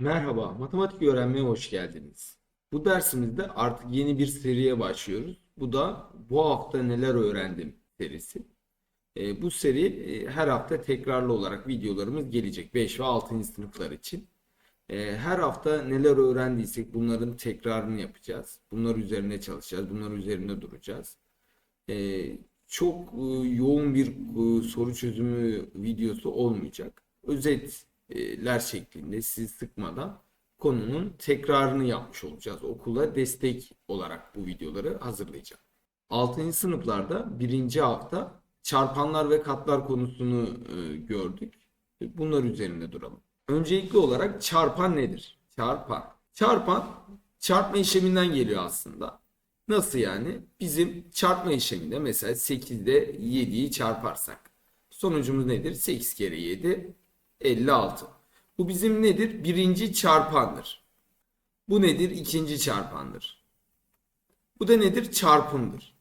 Merhaba, matematik öğrenmeye hoş geldiniz. Bu dersimizde artık yeni bir seriye başlıyoruz. Bu da bu hafta neler öğrendim serisi. E, bu seri e, her hafta tekrarlı olarak videolarımız gelecek 5 ve 6. sınıflar için. E, her hafta neler öğrendiysek bunların tekrarını yapacağız. Bunlar üzerine çalışacağız, bunlar üzerinde duracağız. E, çok e, yoğun bir e, soru çözümü videosu olmayacak. Özetler şeklinde sizi sıkmadan konunun tekrarını yapmış olacağız. Okula destek olarak bu videoları hazırlayacağım. 6. sınıflarda birinci hafta çarpanlar ve katlar konusunu e, gördük. Bunlar üzerinde duralım. Öncelikli olarak çarpan nedir? Çarpan. Çarpan çarpma işleminden geliyor aslında. Nasıl yani? Bizim çarpma işleminde mesela 8'de 7'yi çarparsak sonucumuz nedir? 8 kere 7 56. Bu bizim nedir? Birinci çarpandır. Bu nedir? İkinci çarpandır. Bu da nedir? Çarpımdır.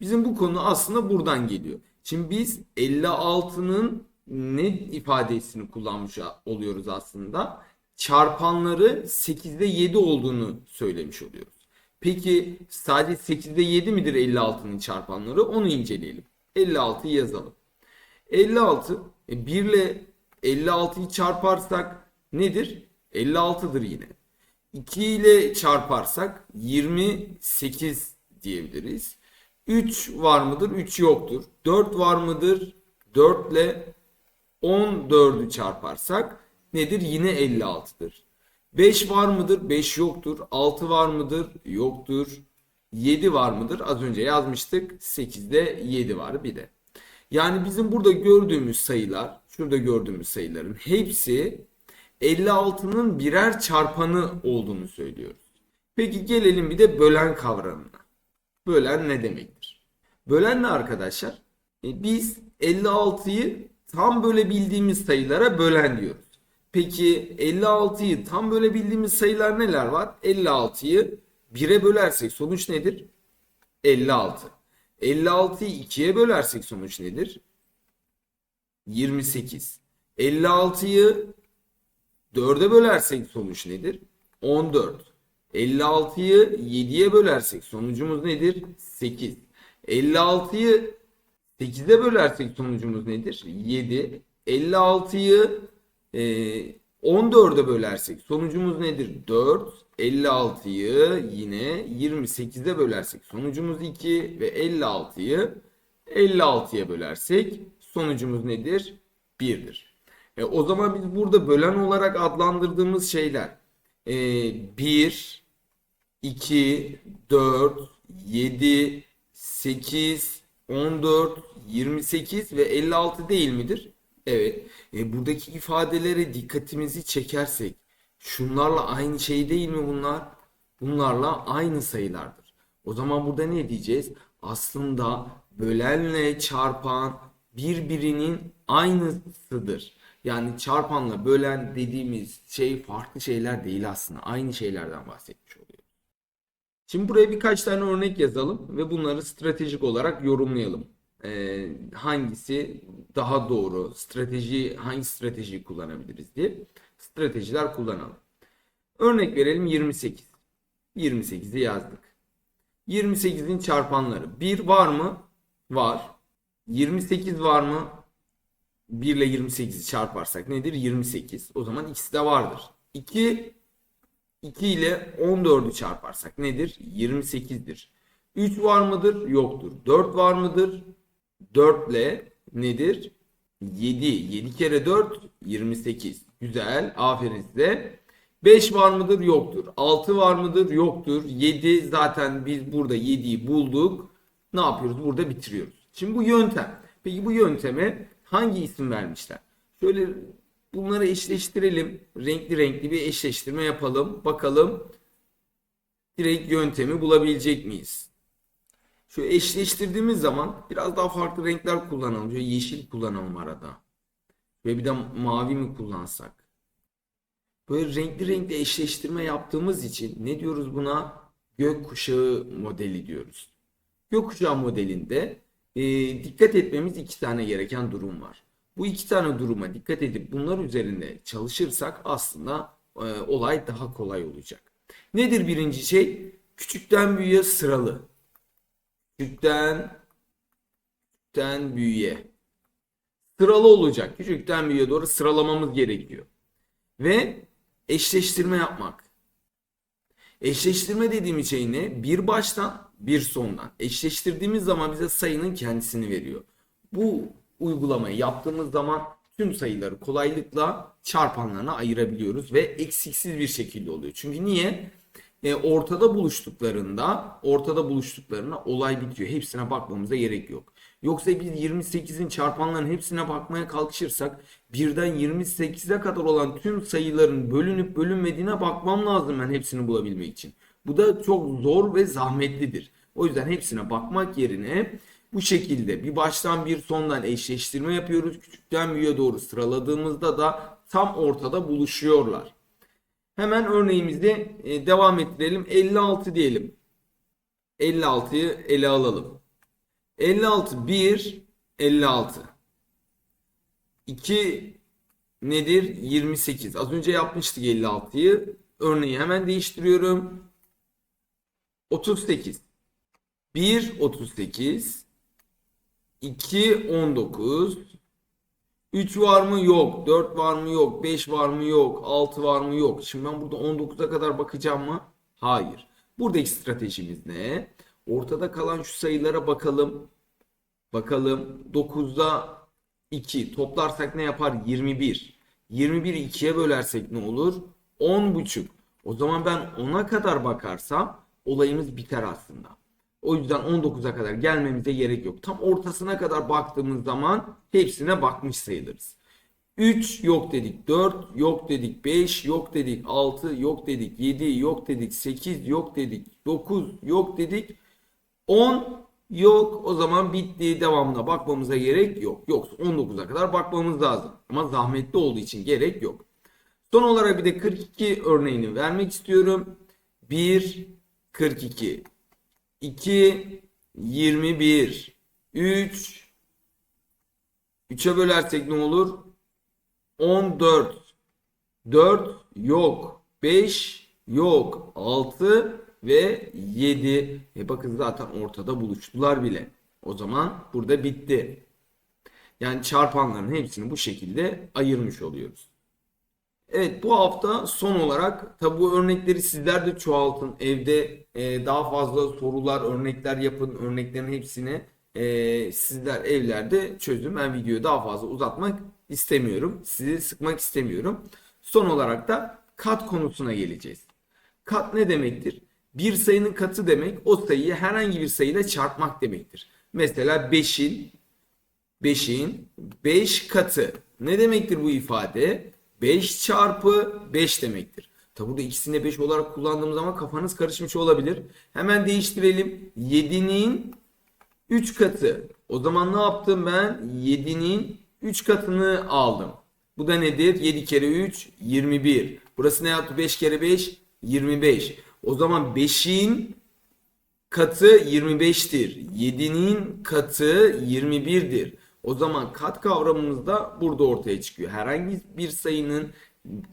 Bizim bu konu aslında buradan geliyor. Şimdi biz 56'nın ne ifadesini kullanmış oluyoruz aslında? Çarpanları 8'de 7 olduğunu söylemiş oluyoruz. Peki sadece 8'de 7 midir 56'nın çarpanları? Onu inceleyelim. 56'yı yazalım. 56 e, 1 ile 56'yı çarparsak nedir? 56'dır yine. 2 ile çarparsak 28 diyebiliriz. 3 var mıdır? 3 yoktur. 4 var mıdır? 4 ile 14'ü çarparsak nedir? Yine 56'dır. 5 var mıdır? 5 yoktur. 6 var mıdır? Yoktur. 7 var mıdır? Az önce yazmıştık. 8'de 7 var bir de. Yani bizim burada gördüğümüz sayılar, şurada gördüğümüz sayıların hepsi 56'nın birer çarpanı olduğunu söylüyoruz. Peki gelelim bir de bölen kavramına. Bölen ne demektir? Bölen ne arkadaşlar? E, biz 56'yı tam bölebildiğimiz sayılara bölen diyoruz. Peki 56'yı tam bölebildiğimiz sayılar neler var? 56'yı 1'e bölersek sonuç nedir? 56. 56'yı 2'ye bölersek sonuç nedir? 28. 56'yı 4'e bölersek sonuç nedir? 14. 56'yı 7'ye bölersek sonucumuz nedir? 8. 56'yı 8'e bölersek sonucumuz nedir? 7. 56'yı e, 14'e bölersek sonucumuz nedir? 4. 56'yı yine 28'e bölersek sonucumuz 2 ve 56'yı 56'ya bölersek sonucumuz nedir? 1'dir. E, o zaman biz burada bölen olarak adlandırdığımız şeyler e, 1, 2, 4, 7, 8, 14, 28 ve 56 değil midir? Evet. E, buradaki ifadelere dikkatimizi çekersek şunlarla aynı şey değil mi bunlar? Bunlarla aynı sayılardır. O zaman burada ne diyeceğiz? Aslında bölenle çarpan birbirinin aynısıdır. Yani çarpanla bölen dediğimiz şey farklı şeyler değil aslında. Aynı şeylerden bahsetmiş oluyor. Şimdi buraya birkaç tane örnek yazalım ve bunları stratejik olarak yorumlayalım. Ee, hangisi daha doğru, strateji hangi stratejiyi kullanabiliriz diye stratejiler kullanalım. Örnek verelim 28. 28'i yazdık. 28'in çarpanları 1 var mı? Var. 28 var mı? 1 ile 28'i çarparsak nedir? 28. O zaman ikisi de vardır. 2 2 ile 14'ü çarparsak nedir? 28'dir. 3 var mıdır? Yoktur. 4 var mıdır? 4 ile nedir? 7. 7 kere 4 28. Güzel. Aferin size. 5 var mıdır? Yoktur. 6 var mıdır? Yoktur. 7 zaten biz burada 7'yi bulduk. Ne yapıyoruz? Burada bitiriyoruz. Şimdi bu yöntem. Peki bu yönteme hangi isim vermişler? Şöyle bunları eşleştirelim. Renkli renkli bir eşleştirme yapalım. Bakalım direkt yöntemi bulabilecek miyiz? Şu eşleştirdiğimiz zaman biraz daha farklı renkler kullanalım. Şöyle yeşil kullanalım arada. Ve bir de mavi mi kullansak? Böyle renkli renkli eşleştirme yaptığımız için ne diyoruz buna? Gökkuşağı modeli diyoruz. Gökkuşağı modelinde e, dikkat etmemiz iki tane gereken durum var. Bu iki tane duruma dikkat edip bunlar üzerinde çalışırsak aslında e, olay daha kolay olacak. Nedir birinci şey? Küçükten büyüğe sıralı. Küçükten küçükten büyüğe sıralı olacak. Küçükten büyüğe doğru sıralamamız gerekiyor. Ve eşleştirme yapmak. Eşleştirme dediğimiz şey ne? Bir baştan bir sondan. Eşleştirdiğimiz zaman bize sayının kendisini veriyor. Bu uygulamayı yaptığımız zaman tüm sayıları kolaylıkla çarpanlarına ayırabiliyoruz ve eksiksiz bir şekilde oluyor. Çünkü niye? E, ortada buluştuklarında, ortada buluştuklarına olay bitiyor. Hepsine bakmamıza gerek yok. Yoksa biz 28'in çarpanlarının hepsine bakmaya kalkışırsak birden 28'e kadar olan tüm sayıların bölünüp bölünmediğine bakmam lazım ben hepsini bulabilmek için. Bu da çok zor ve zahmetlidir. O yüzden hepsine bakmak yerine bu şekilde bir baştan bir sondan eşleştirme yapıyoruz. Küçükten büyüğe doğru sıraladığımızda da tam ortada buluşuyorlar. Hemen örneğimizde devam ettirelim. 56 diyelim. 56'yı ele alalım. 56 1 56. 2 nedir? 28. Az önce yapmıştık 56'yı. Örneği hemen değiştiriyorum. 38. 1 38. 2 19. 3 var mı? Yok. 4 var mı? Yok. 5 var mı? Yok. 6 var mı? Yok. Şimdi ben burada 19'a kadar bakacağım mı? Hayır. Buradaki stratejimiz ne? Ortada kalan şu sayılara bakalım. Bakalım 9'da 2 toplarsak ne yapar? 21. 21'i 2'ye bölersek ne olur? 10 buçuk. O zaman ben 10'a kadar bakarsam olayımız biter aslında. O yüzden 19'a kadar gelmemize gerek yok. Tam ortasına kadar baktığımız zaman hepsine bakmış sayılırız. 3 yok dedik, 4 yok dedik, 5 yok dedik, 6 yok dedik, 7 yok dedik, 8 yok dedik, 9 yok dedik, 10 yok. O zaman bitti. Devamına bakmamıza gerek yok. Yoksa 19'a kadar bakmamız lazım. Ama zahmetli olduğu için gerek yok. Son olarak bir de 42 örneğini vermek istiyorum. 1 42 2 21 3 3'e bölersek ne olur? 14 4 yok. 5 yok. 6 ve 7 e bakın zaten ortada buluştular bile. O zaman burada bitti. Yani çarpanların hepsini bu şekilde ayırmış oluyoruz Evet bu hafta son olarak tabi bu örnekleri sizler de çoğaltın. Evde e, daha fazla sorular, örnekler yapın. Örneklerin hepsini e, sizler evlerde çözün. Ben videoyu daha fazla uzatmak istemiyorum. Sizi sıkmak istemiyorum. Son olarak da kat konusuna geleceğiz. Kat ne demektir? Bir sayının katı demek o sayıyı herhangi bir sayıyla çarpmak demektir. Mesela 5'in 5'in 5 katı. Ne demektir bu ifade? 5 çarpı 5 demektir. Tabi burada ikisini 5 olarak kullandığım zaman kafanız karışmış olabilir. Hemen değiştirelim. 7'nin 3 katı. O zaman ne yaptım ben? 7'nin 3 katını aldım. Bu da nedir? 7 kere 3 21. Burası ne yaptı? 5 kere 5 25. O zaman 5'in katı 25'tir. 7'nin katı 21'dir. O zaman kat kavramımız da burada ortaya çıkıyor. Herhangi bir sayının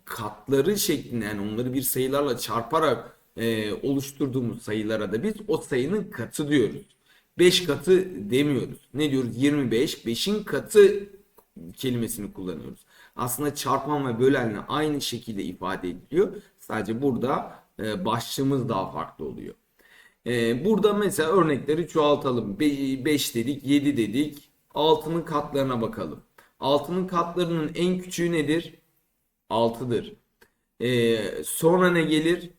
katları şeklinde yani onları bir sayılarla çarparak e, oluşturduğumuz sayılara da biz o sayının katı diyoruz. 5 katı demiyoruz. Ne diyoruz? 25. 5'in katı kelimesini kullanıyoruz. Aslında çarpan ve bölenle aynı şekilde ifade ediliyor. Sadece burada e, başlığımız daha farklı oluyor. E, burada mesela örnekleri çoğaltalım. 5 dedik, 7 dedik, altının katlarına bakalım. Altının katlarının en küçüğü nedir? 6'dır. Ee, sonra ne gelir?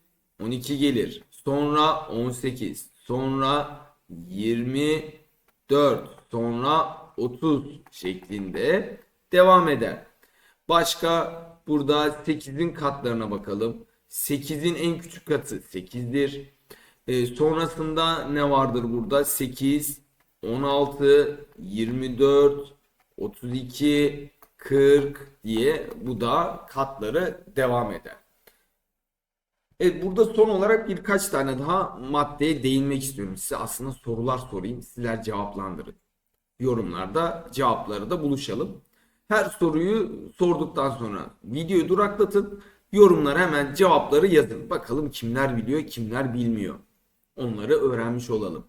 12 gelir. Sonra 18. Sonra 24. Sonra 30 şeklinde devam eder. Başka burada 8'in katlarına bakalım. 8'in en küçük katı 8'dir. Ee, sonrasında ne vardır burada? 8, 16, 24, 32, 40 diye bu da katları devam eder. Evet burada son olarak birkaç tane daha maddeye değinmek istiyorum. Size aslında sorular sorayım. Sizler cevaplandırın. Yorumlarda cevapları da buluşalım. Her soruyu sorduktan sonra videoyu duraklatın. Yorumlara hemen cevapları yazın. Bakalım kimler biliyor, kimler bilmiyor. Onları öğrenmiş olalım.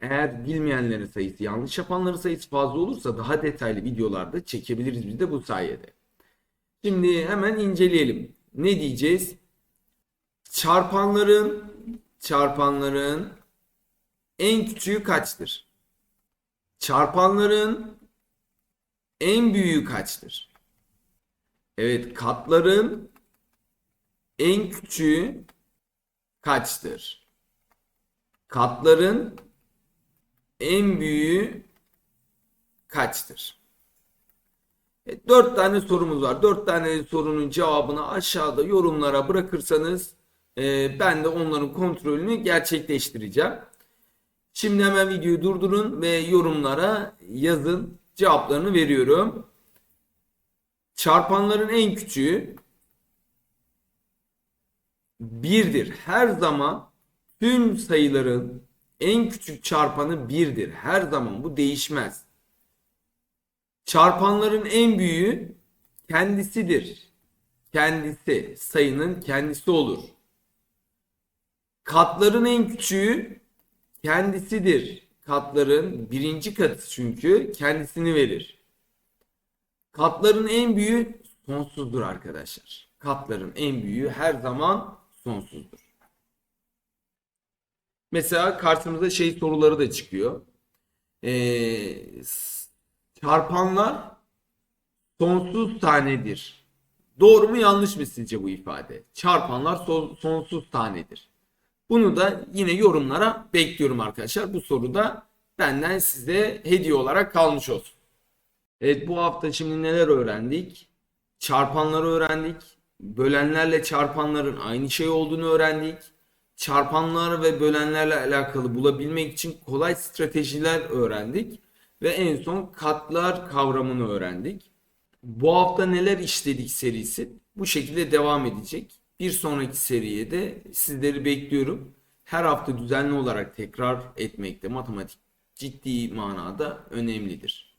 Eğer bilmeyenlerin sayısı, yanlış yapanların sayısı fazla olursa daha detaylı videolarda çekebiliriz biz de bu sayede. Şimdi hemen inceleyelim. Ne diyeceğiz? Çarpanların çarpanların en küçüğü kaçtır? Çarpanların en büyüğü kaçtır? Evet, katların en küçüğü kaçtır? Katların en büyüğü kaçtır? Evet, dört tane sorumuz var. Dört tane sorunun cevabını aşağıda yorumlara bırakırsanız e, ben de onların kontrolünü gerçekleştireceğim. Şimdi hemen videoyu durdurun ve yorumlara yazın. Cevaplarını veriyorum. Çarpanların en küçüğü birdir. Her zaman tüm sayıların en küçük çarpanı birdir. Her zaman bu değişmez. Çarpanların en büyüğü kendisidir. Kendisi sayının kendisi olur. Katların en küçüğü kendisidir. Katların birinci katı çünkü kendisini verir. Katların en büyüğü sonsuzdur arkadaşlar. Katların en büyüğü her zaman sonsuzdur. Mesela karşımıza şey soruları da çıkıyor. Ee, çarpanlar sonsuz tanedir. Doğru mu yanlış mı sizce bu ifade? Çarpanlar son- sonsuz tanedir. Bunu da yine yorumlara bekliyorum arkadaşlar. Bu soru da benden size hediye olarak kalmış olsun. Evet bu hafta şimdi neler öğrendik? Çarpanları öğrendik. Bölenlerle çarpanların aynı şey olduğunu öğrendik. Çarpanlar ve bölenlerle alakalı bulabilmek için kolay stratejiler öğrendik. Ve en son katlar kavramını öğrendik. Bu hafta neler işledik serisi bu şekilde devam edecek. Bir sonraki seriye de sizleri bekliyorum. Her hafta düzenli olarak tekrar etmekte matematik ciddi manada önemlidir.